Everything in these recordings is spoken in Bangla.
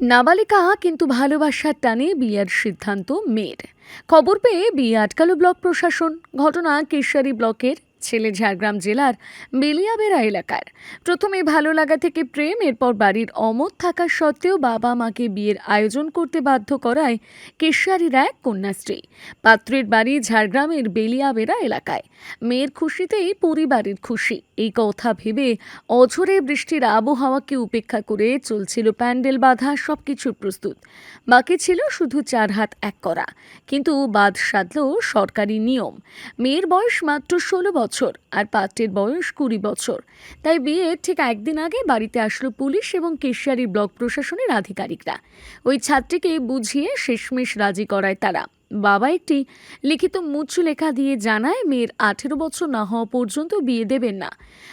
নাবালিকা কিন্তু ভালোবাসার টানে বিয়ের সিদ্ধান্ত মেয়ের। খবর পেয়ে বিয়ে আটকালো ব্লক প্রশাসন। ঘটনা কেশারি ব্লকের ছেলে ঝাড়গ্রাম জেলার বেলিয়াবেড়া এলাকার। প্রথমে ভালো লাগা থেকে প্রেম, এরপর বাড়ির অমত থাকা সত্ত্বেও বাবা মাকে বিয়ের আয়োজন করতে বাধ্য করায় কেশারির এক কন্যাশ্রী। পাত্রের বাড়ি ঝাড়গ্রামের বেলিয়াবেড়া এলাকায়। মেয়ের খুশিতেই পরিবারের খুশি। এই কথা ভেবে অঝরে বৃষ্টির আবহাওয়াকে উপেক্ষা করে চলছিল প্যান্ডেল বাঁধা সবকিছুর প্রস্তুত। বাকি ছিল শুধু চার হাত এক করা। কিন্তু বাদ সাধল সরকারি নিয়ম। মেয়ের বয়স মাত্র ষোলো বছর। আর পাত্রের বয়স কুড়ি বছর। তাই বিয়ের ঠিক একদিন আগে বাড়িতে আসলো পুলিশ এবং কেশিয়ারি ব্লক প্রশাসনের আধিকারিকরা। ওই ছাত্রীকে বুঝিয়ে শেষমেশ রাজি করায় তারা। বাবা একটি লিখিত মুচু লেখা দিয়ে জানায়, মেয়ের আঠেরো বছর না হওয়া পর্যন্ত বিয়ে দেবেন না।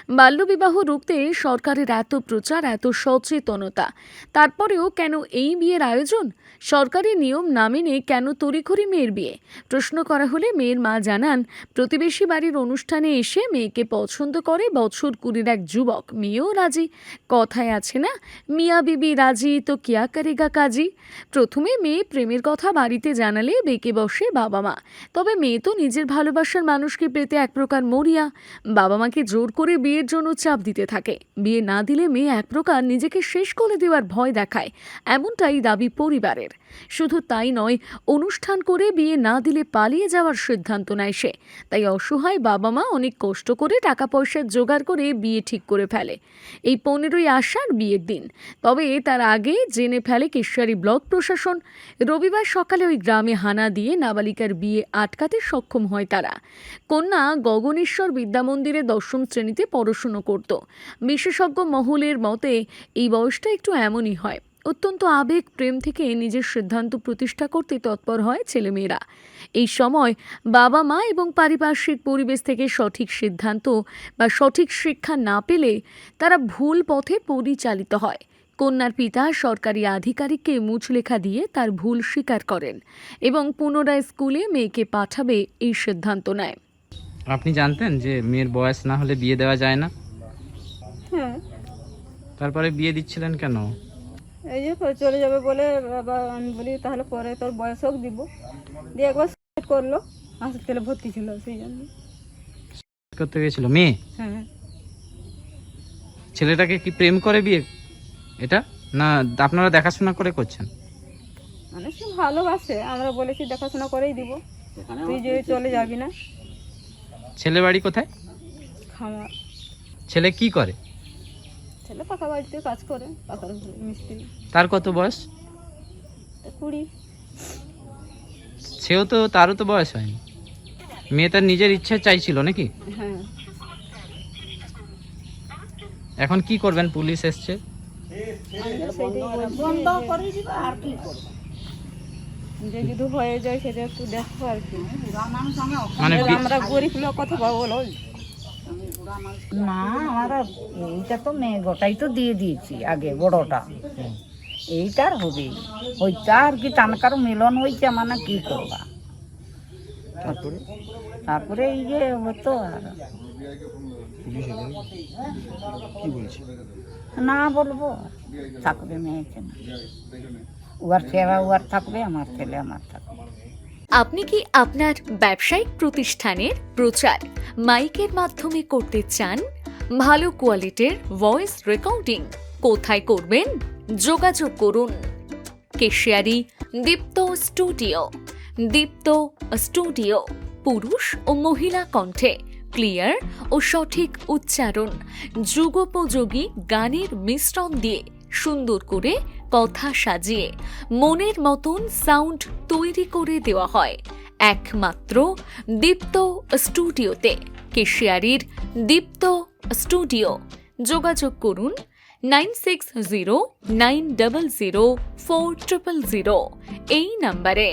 বাল্যবিবাহ রুখতে সরকারের এত প্রচার, এত সচেতনতা, তারপরেও কেন এই বিয়ের আয়োজন? সরকারি নিয়ম না মেনে কেন তড়িঘড়ি মেয়ের বিয়ে? প্রশ্ন করা হলে মেয়ের মা জানান, প্রতিবেশী বাড়ির অনুষ্ঠানে এসে মেয়েকে পছন্দ করে বছর কুড়ির এক যুবক। মেয়েও রাজি, কথায় আছে না, মিয়া বিবি রাজি তো কিয়া করেগা কাজী? প্রথমে মেয়ে প্রেমের কথা বাড়িতে জানালে বেঁকে বসে বাবা মা তবে মেয়ে তো নিজের ভালোবাসার মানুষকে পেতে এক প্রকার মরিয়া। বাবা মাকে জোর করে বিয়ের জন্য চাপ দিতে থাকে। বিয়ে না দিলে মেয়ে এক প্রকার নিজেকে শেষ করে দেওয়ার ভয় দেখায়। এমনটাই দাবি পরিবারের। শুধু তাই নয়, অনুষ্ঠান করে বিয়ে না দিলে পালিয়ে যাওয়ার সিদ্ধান্ত নেয় সে। তাই অসহায় বাবা মা অনেক কষ্ট করে টাকা পয়সা জোগাড় করে বিয়ে ঠিক করে ফেলে। এই পনেরোই আষাঢ় বিয়ের দিন। তবে তার আগে জেনে ফেলে কেশিয়ারি ব্লক প্রশাসন, রবিবার সকালে ওই গ্রামে হানা দিয়ে নাবালিকার বিয়ে আটকাতে সক্ষম হয় তারা। কন্যা গগনেশ্বর বিদ্যামন্দিরে দশম শ্রেণীতে পড়াশুনো করত। বিশেষজ্ঞ মহলের মতে, এই বয়সটা একটু এমনই হয়। অত্যন্ত আবেগ প্রেম থেকে নিজের সিদ্ধান্ত প্রতিষ্ঠা করতে তৎপর হয় ছেলেমেয়েরা। এই সময় বাবা মা এবং পারিপার্শ্বিক পরিবেশ থেকে সঠিক সিদ্ধান্ত বা সঠিক শিক্ষা না পেলে তারা ভুল পথে পরিচালিত হয়। কন্যার পিতা সরকারি আধিকারিককে মুচলেখা দিয়ে তার ভুল স্বীকার করেন এবং পুনরায় স্কুলে মেয়েকে পাঠাবে এই সিদ্ধান্ত নেয়। আপনি জানতেন যে মেয়ের বয়স না হলে বিয়ে দেওয়া যায় না? হ্যাঁ। তারপরে বিয়ে দিচ্ছিলেন কেন? এই যে চলে যাবে বলে আবার আমি বলি তাহলে পরে তোর বয়স হোক দিব। দিয়ে একবার suicide করল হাসপাতালে ভর্তি ছিল সেই জন্য। করতে গেছিল? মেয়ে? হ্যাঁ। ছেলেটাকে কি প্রেম করে বিয়ে? এটা? না আপনারা দেখাশোনা করে করছেন? মানে সে ভালোবাসে আমরা বলেছি দেখাশোনা করেই দিব। তুই যে চলে যাবি না। ছেলে বাড়ি কোথায়? খামার। ছেলে কি করে? ছেলে পাকা বাড়িতে কাজ করে পাকার মিস্ত্রি। তার কত বয়স? কুড়ি। সেও তো তারও তো বয়স হয়নি। মেয়ে তার নিজের ইচ্ছা চাইছিল নাকি? হ্যাঁ। এখন কি করবেন? পুলিশ এসছে? যদি হয়ে যায় সেটা একটু দেখো আর কি। মানে আমরা গরিব লোক কথা বলো না, আমরা এইটা তো মেয়ে, গোটাই তো দিয়ে দিয়েছি আগে, বড়টা। এইটার হবে ওইটা আর কি টানকার মিলন হয়েছে মানে কি করবা? তারপরে? তারপরে এই যে হতো আর। না বলব, থাকবে মেয়েকে না উয়ার ছেলে উয়ার থাকবে, আমার ছেলে আমার থাকবে। আপনি কি আপনার ব্যবসায়িক প্রতিষ্ঠানের প্রচার মাইকের মাধ্যমে করতে চান? ভালো কোয়ালিটির ভয়েস রেকর্ডিং কোথায় করবেন? যোগাযোগ করুন। কেশিয়ারি দীপ্ত স্টুডিও দীপ্ত স্টুডিও, পুরুষ ও মহিলা কণ্ঠে ক্লিয়ার ও সঠিক উচ্চারণ, যুগোপযোগী গানের মিশ্রণ দিয়ে সুন্দর করে কথা সাজিয়ে মনের মতন সাউন্ড তৈরি করে দেওয়া হয়। একমাত্র দীপ্ত স্টুডিওতে। কেশিয়ারির দীপ্ত স্টুডিও। যোগাযোগ করুন nine six zero nine double zero four triple zero এই নাম্বারে।